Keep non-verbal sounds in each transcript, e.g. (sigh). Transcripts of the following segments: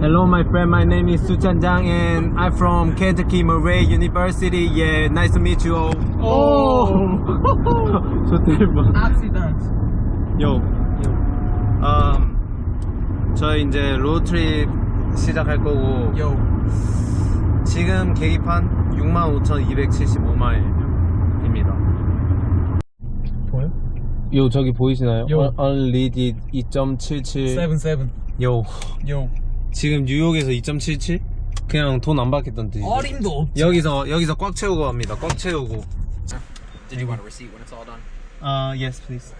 Hello, my friend. My name is Su Chanjang, and I'm from Kentucky Murray University. Yeah, nice to meet you all. Oh, 저 대박. Accident. Yo, um, 저희 이제 로드트립 시작할 거고 Yo. 지금 계기판 65,275마일입니다. 보여? 요 저기 보이시나요? 요. Unleaded 2.77. Seven seven. 요. Yo. 지금 뉴욕에서 2.77? 그냥 돈 안 받겠다는 뜻이죠. 어림도 없지. 여기서 여기서 꽉 채우고 갑니다. 꽉 채우고. Did you want a receipt when it's all done? 아, yes, please.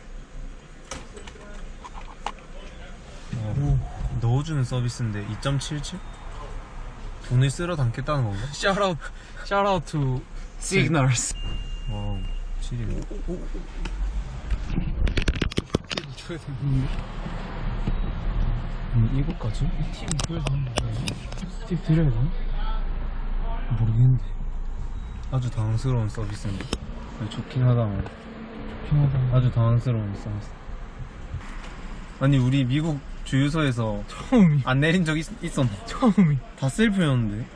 어, 넣어주는 서비스인데 2.77? 돈을 쓸어 담겠다는 건가? Shout out, shout out to Signals. 와우, 질이네. 음, 이거까지? 팀 보여주는 거팁 드려야 되나? 모르겠는데. 아주 당황스러운 서비스인데. 네, 좋긴 하다. 뭐. 편하다. 아주 당황스러운 서비스. 아니, 우리 미국 주유소에서 처음이. 안 내린 적 있, 있었나? 처음이. 다 셀프였는데.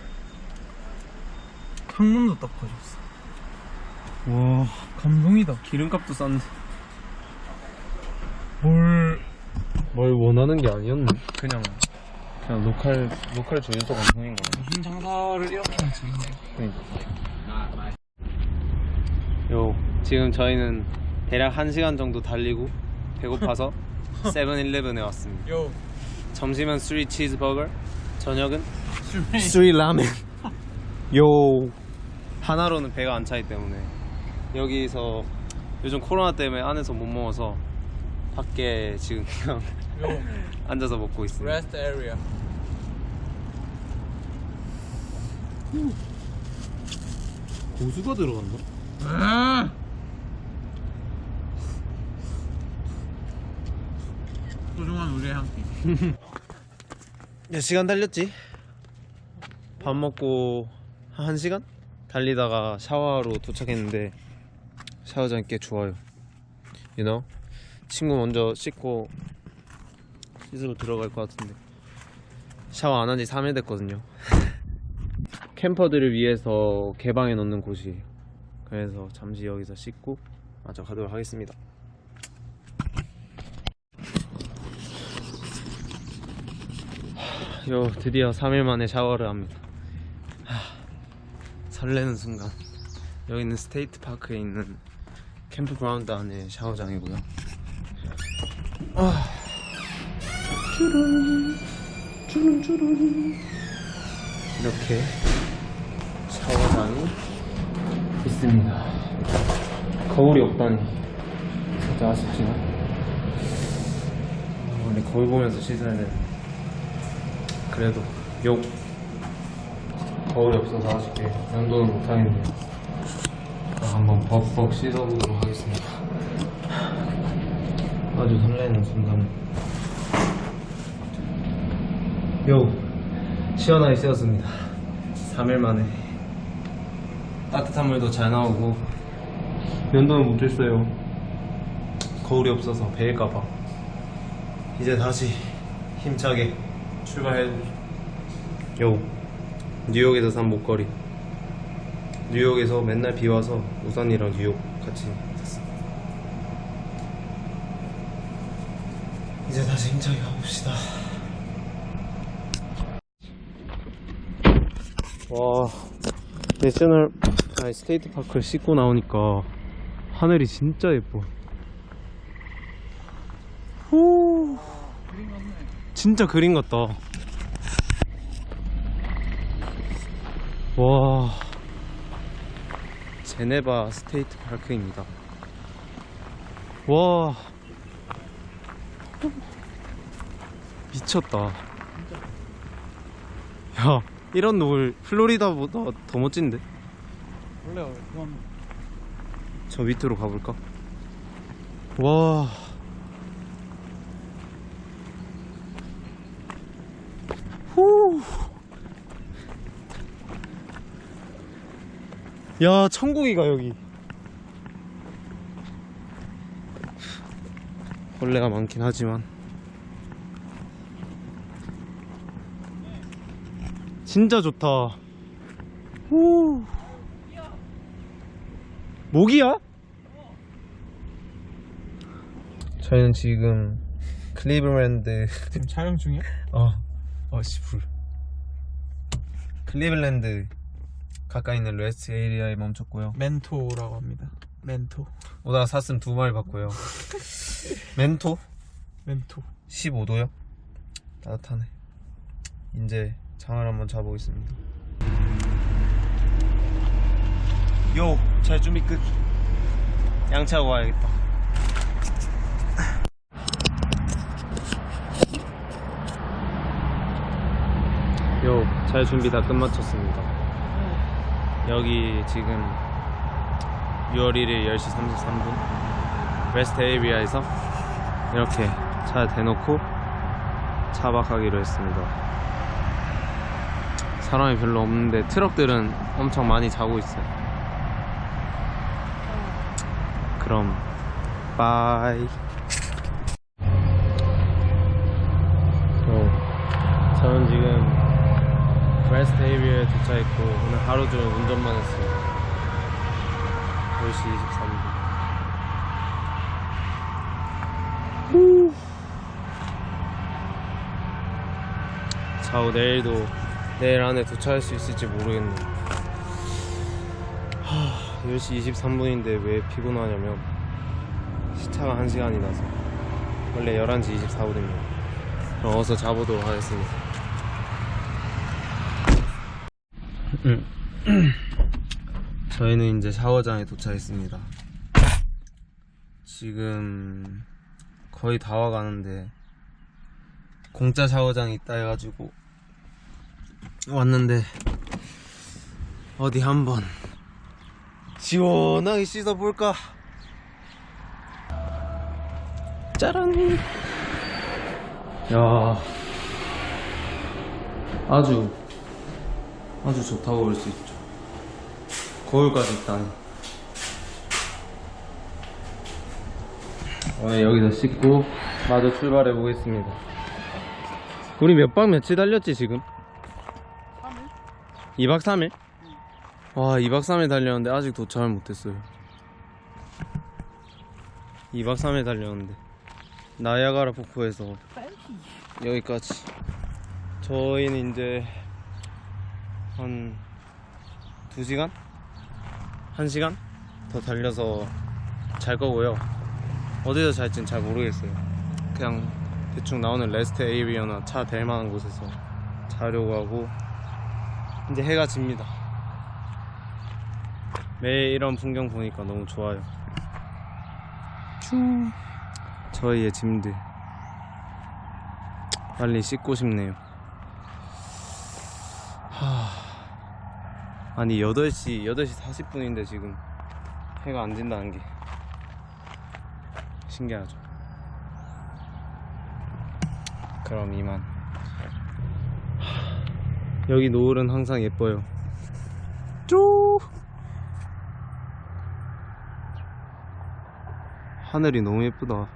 창문도 닦아줬어. 와, 감동이다. 기름값도 싼데. 뭘. 뭘 원하는 게 아니었네. 그냥, 그냥 로컬, 로컬 주유소 감성인 거야. 무슨 장사를 이렇게 하지? 그러니까. 요, 지금 저희는 대략 1시간 정도 달리고 배고파서 (laughs) 세븐일레븐에 왔습니다. Yo. 점심은 3 치즈버거, 저녁은 술3 라멘. 요, 하나로는 배가 안 차기 때문에 여기서 요즘 코로나 때문에 안에서 못 먹어서 밖에 지금 그냥. (laughs) 앉아서 먹고 있습니다. Rest area. 고수가 들어갔나? 아! 소중한 우리의 한 끼. (laughs) 몇 시간 달렸지? 밥 먹고 한 1시간? 달리다가 샤워하러 도착했는데 샤워장이 꽤 좋아요 You know? 친구 먼저 씻고 씻으러 들어갈 것 같은데 샤워 안 한 지 3일 됐거든요 (laughs) 캠퍼들을 위해서 개방해 놓는 곳이에요 그래서 잠시 여기서 씻고 마저 가도록 하겠습니다 요 드디어 3일 만에 샤워를 합니다. 하, 설레는 순간. 여기는 스테이트 파크에 있는 캠프 그라운드 안에 샤워장이고요. 아, 쭈룬, 쭈룬, 쭈룬. 이렇게 샤워장이 있습니다. 거울이 없다니 진짜 아쉽지만 아, 원래 거울 보면서 씻어야 되는데. 그래도 욕 거울이 없어서 아쉽게 연도는 못하겠네요 한번 벅벅 씻어보도록 하겠습니다 아주 설레는 순간. 요 시원하게 씻었습니다. 3일 만에. 따뜻한 물도 잘 나오고. 면도는 못했어요. 거울이 없어서 베일까봐. 이제 다시 힘차게 출발해 요 뉴욕에서 산 목걸이. 뉴욕에서 맨날 비 와서 우산이랑 뉴욕 같이 샀어 이제 다시 힘차게 가봅시다 와 내셔널 아니 스테이트 파크를 씻고 나오니까 하늘이 진짜 예뻐 후 진짜 그림 같다. 와. 제네바 스테이트 파크입니다. 와. 미쳤다. 야, 이런 노을 플로리다보다 더 멋진데? 원래 그건 저 밑으로 가볼까? 와. 후. 야, 천국이가 여기. 벌레가 많긴 하지만 진짜 좋다. 오. 모기야? 저희는 지금 클리블랜드 지금 촬영 중이야? (laughs) 어, 어 씨 불. 클리블랜드 가까이 있는 레스트 에리아에 멈췄고요. 멘토라고 합니다. 멘토. 오다가 샀음 두 마리 봤고요. (laughs) 멘토 멘토. 15도요. 따뜻하네. 이제 장을 한번 자보겠습니다. 요, 잘 준비 끝. 양치하고 와야겠다. 요, 잘 준비 다 끝마쳤습니다. 여기 지금 6월 1일 10시 33분 웨스트 에이비아에서 이렇게 차 대놓고 차박하기로 했습니다. 사람이 별로 없는데 트럭들은 엄청 많이 자고 있어요. 그럼. 어, 저는 지금 에이비아에 도착했고 오늘 하루 종일 운전만 했어요. 10시 23분. 좌우 내일도 내일 안에 도착할 수 있을지 모르겠네. 하, 10시 23분인데 왜 피곤하냐면 시차가 1시간이 나서 원래 11시 24분입니다. 그럼 어서 자보도록 하겠습니다. (clears throat) 저희는 이제 샤워장에 도착했습니다. 지금 거의 다 와가는데 공짜 샤워장이 있다 해가지고 왔는데 어디 한번 시원하게 씻어볼까? 짜란! 야 아주 아주 좋다고 볼 수 있죠. 거울까지 있다니. 오늘 여기서 씻고 마저 출발해 보겠습니다. 우리 몇 박 며칠 달렸지 지금? 2박 3일? 와 2박 3일 달렸는데 아직 도착을 못했어요 2박 3일 달렸는데 나야가라 폭포에서 여기까지 저희는 이제 한 2시간? 1시간? 더 달려서 잘 거고요 어디서 잘진 잘 모르겠어요 그냥 대충 나오는 레스트 에이비어나 차 댈 만한 곳에서 자려고 하고 이제 해가 집니다. 매일 이런 풍경 보니까 너무 좋아요. 쭈. 저희의 짐들. 빨리 씻고 싶네요. 하. 아니 8시 8시 40분인데 지금 해가 안 진다는 게 신기하죠. 그럼 이만. 여기 노을은 항상 예뻐요. 쪼. 하늘이 너무 예쁘다.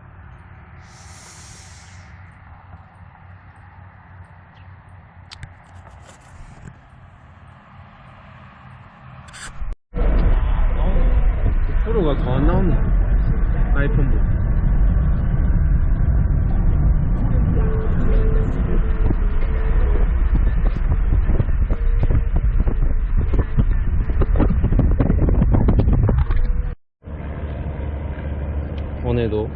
프로가 더 안 나오네. 아이폰보 오늘도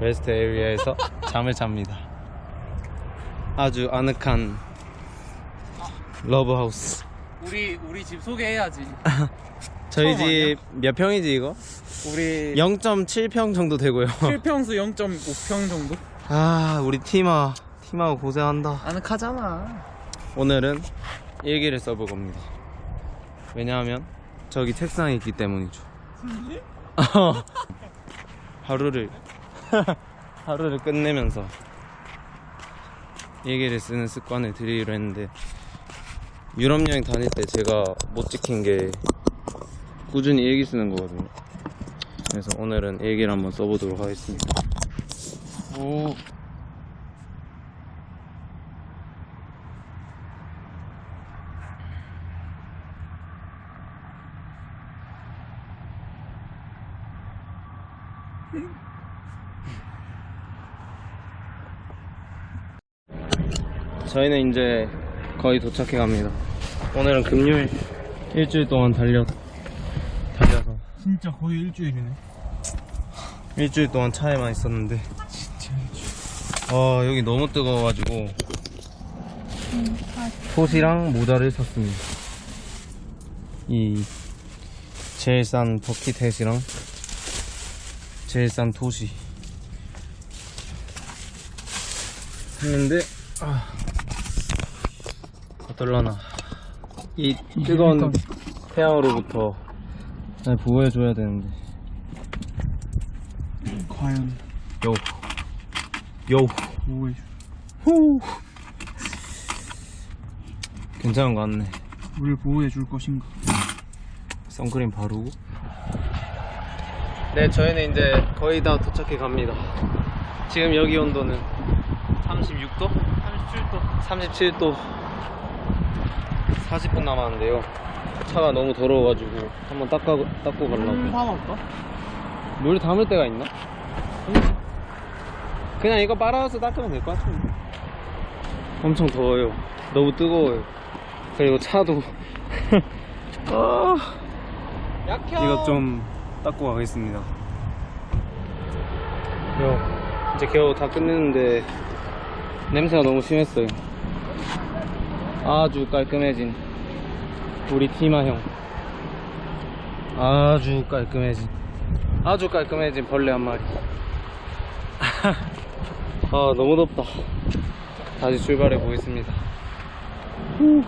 웨스트 에리아에서 (laughs) 잠을 잡니다. 아주 아늑한 러브하우스. 우리 우리 집 소개해야지. (laughs) 저희 집 몇 평이지 이거? 우리 0.7평 정도 되고요. (laughs) 7평수 0.5평 정도? 아 우리 티마 티마가 고생한다. 아늑하잖아. 오늘은 일기를 써볼 겁니다. 왜냐하면 저기 책상이 있기 때문이죠. 하루를 (laughs) 하루를 끝내면서 일기를 쓰는 습관을 들이기로 했는데 유럽 여행 다닐 때 제가 못 지킨 게 꾸준히 일기 쓰는 거거든요. 그래서 오늘은 일기를 한번 써보도록 하겠습니다. 오. 저희는 이제 거의 도착해 갑니다. 오늘은 금요일 일주일 동안 달려 달려서 진짜 거의 일주일이네. 일주일 동안 차에만 있었는데 진짜 일주일. 아 여기 너무 뜨거워가지고 톳이랑 모자를 샀습니다. 이 제일 싼 버킷햇이랑 제일 싼 톳이 했는데 아 어떨라나 이 뜨거운 태양으로부터 날 보호해줘야 되는데 과연 요 요. 뭐해? 후. 괜찮은 거 같네. 우리를 보호해 줄 것인가? 선크림 바르고. 네, 저희는 이제 거의 다 도착해 갑니다. 지금 여기 온도는 36도? 37도. 37도. 40분 남았는데요. 차가 너무 더러워가지고 한번 닦아, 닦고 가려고. 담았다. 물 담을 데가 있나? 그냥 이거 빨아서 닦으면 될 것 같은데. 엄청 더워요. 너무 뜨거워요. 그리고 차도. (laughs) 아. 이것 좀 닦고 가겠습니다. 요, 이제 겨우 다 끝냈는데 냄새가 너무 심했어요. 아주 깔끔해진 우리 티마 형. 아주 깔끔해진. 아주 깔끔해진 벌레 한 마리. (laughs) 아 너무 덥다. 다시 출발해 보겠습니다. 후.